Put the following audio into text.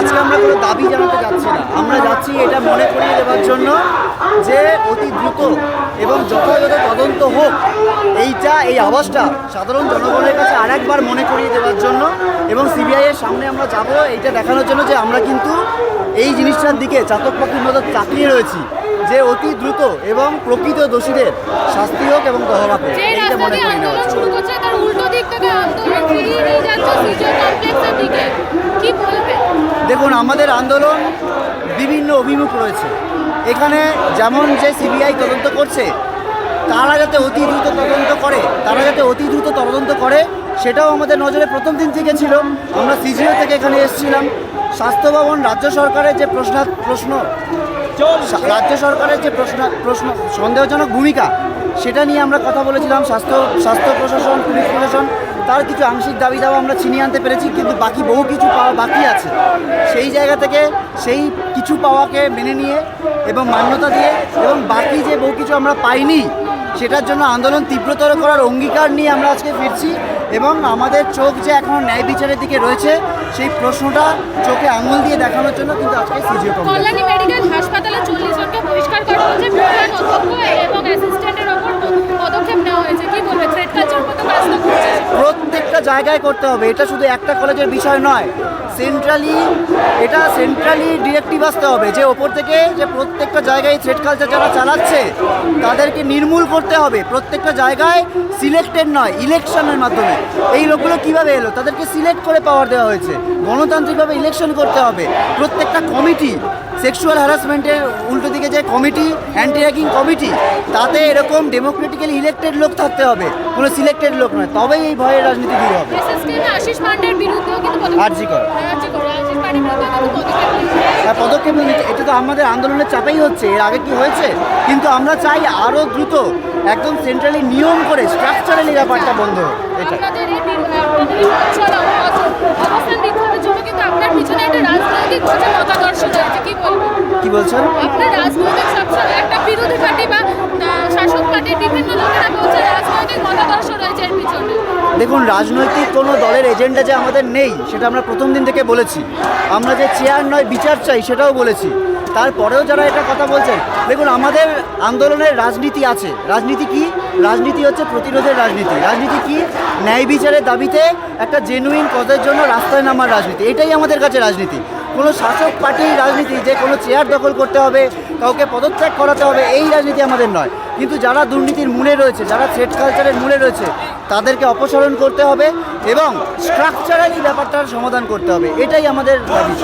আজকে আমরা কোনো দাবি জানাতে যাচ্ছি না। আমরা যাচ্ছি এটা মনে করিয়ে দেওয়ার জন্য যে অতি দ্রুত এবং যথাযথ তদন্ত হোক এইটা এই আওয়াজটা সাধারণ জনগণের কাছে আরেকবার মনে করিয়ে দেওয়ার জন্য এবং সিবিআইয়ের সামনে আমরা যাব এইটা দেখানোর জন্য যে আমরা কিন্তু এই জিনিসটার দিকে চাতক পাখির মতো তাকিয়ে রয়েছি যে অতি দ্রুত এবং প্রকৃত দোষীদের শাস্তি হোক এবং তহবা হোক এইটা মনে করিয়ে তার উল্টো দিক থেকে আন্দোলন নিয়ে যাচ্ছে কমপ্লেক্সের দিকে দেখুন আমাদের আন্দোলন বিভিন্ন অভিমুখ রয়েছে। এখানে যেমন যে সিবিআই তদন্ত করছে তারা যাতে অতি দ্রুত তদন্ত করে তারা যাতে অতি দ্রুত তদন্ত করে সেটাও আমাদের নজরে প্রথম দিন থেকে ছিল। আমরা সিজিও থেকে এখানে এসেছিলাম। স্বাস্থ্য ভবন রাজ্য সরকারের যে প্রশ্ন প্রশ্ন রাজ্য সরকারের যে প্রশ্ন প্রশ্ন সন্দেহজনক ভূমিকা সেটা নিয়ে আমরা কথা বলেছিলাম। স্বাস্থ্য স্বাস্থ্য প্রশাসন পুলিশ প্রশাসন তার কিছু আংশিক দাবি দাওয়া আমরা ছিনিয়ে আনতে পেরেছি, কিন্তু বাকি বহু কিছু পাওয়া বাকি আছে। সেই জায়গা থেকে সেই কিছু পাওয়াকে মেনে নিয়ে এবং মান্যতা দিয়ে এবং বাকি যে বহু কিছু আমরা পাইনি, সেটার জন্য আন্দোলন তীব্রতর করার অঙ্গীকার নিয়ে আমরা আজকে ফিরছি এবং আমাদের চোখ যে এখন ন্যায় বিচারের দিকে রয়েছে, সেই প্রশ্নটা চোখে আঙুল দিয়ে দেখানোর জন্য কিন্তু আজকে সিজিও কল্যাণী মেডিকেল হাসপাতালে চল্লিশ জনকে বহিষ্কার করা হয়েছে প্রধান অধ্যক্ষ এবং অ্যাসিস্ট্যান্টের ওপর পদক্ষেপ নেওয়া হয়েছে কি বলবে থ্রেড কালচার মতো কাজ তো করছে প্রত্যেকটা জায়গায় করতে হবে। এটা শুধু একটা কলেজের বিষয় নয়। সেন্ট্রালি এটা সেন্ট্রালি ডিরেক্টিভ আসতে হবে। যে ওপর থেকে যে প্রত্যেকটা জায়গায় থ্রেড কালচার যারা চালাচ্ছে, তাদেরকে নির্মূল করতে হবে। প্রত্যেকটা জায়গায় সিলেক্টেড নয় ইলেকশনের মাধ্যমে। এই লোকগুলো কীভাবে এলো? তাদেরকে সিলেক্ট করে পাওয়ার দেওয়া হয়েছে। গণতান্ত্রিকভাবে ইলেকশন করতে হবে। প্রত্যেকটা কমিটি সেক্সুয়াল হ্যারাসমেন্টের উল্টো দিকে যে কমিটি অ্যান্টি র্যাগিং কমিটি তাতে এরকম ডেমোক্রেটিক্যালি ইলেক্টেড লোক থাকতে হবে কোনো সিলেক্টেড লোক নয় তবেই এই ভয়ের রাজনীতি দূর হবে। বিরুদ্ধেও কিন্তু পদক্ষেপ আরজি কর। এটা তো আমাদের আন্দোলনের চাপেই হচ্ছে এর আগে কি হয়েছে? কিন্তু আমরা চাই আরও দ্রুত একদম সেন্ট্রালি নিয়ম করে স্ট্রাকচারালি ব্যাপারটা বন্ধ হোক এটা আপনাদের এই বি- আপনাদের এই অচল অচল অবস্থান বিক্ষোভের জন্য কিন্তু আপনার পিছনে একটা রাজনৈতিক হচ্ছে মতাদর্শ রয়েছে কি বলবেন কি বলছেন? আপনার রাজনৈতিক একটা বিরোধী পার্টি বা শাসক পার্টির বিভিন্ন লোকেরা বলছে রাজনৈতিক মতাদর্শ রয়েছে এর পিছনে। দেখুন রাজনৈতিক কোনো দলের এজেন্ডা যে আমাদের নেই সেটা আমরা প্রথম দিন থেকে বলেছি। আমরা যে চেয়ার নয় বিচার চাই সেটাও বলেছি। তারপরেও যারা এটা কথা বলছেন দেখুন আমাদের আন্দোলনের রাজনীতি আছে। রাজনীতি কি? রাজনীতি হচ্ছে প্রতিরোধের রাজনীতি। রাজনীতি কি? ন্যায় বিচারের দাবিতে একটা জেনুইন পদের জন্য রাস্তায় নামার রাজনীতি। এটাই আমাদের কাছে রাজনীতি। কোনো শাসক পার্টির রাজনীতি, যে কোনো চেয়ার দখল করতে হবে, কাউকে পদত্যাগ করাতে হবে, এই রাজনীতি আমাদের নয়। কিন্তু যারা দুর্নীতির মূলে রয়েছে, যারা থ্রেড কালচারের মূলে রয়েছে, তাদেরকে অপসারণ করতে হবে এবং স্ট্রাকচারালি ব্যাপারটার সমাধান করতে হবে। এটাই আমাদের দাবি।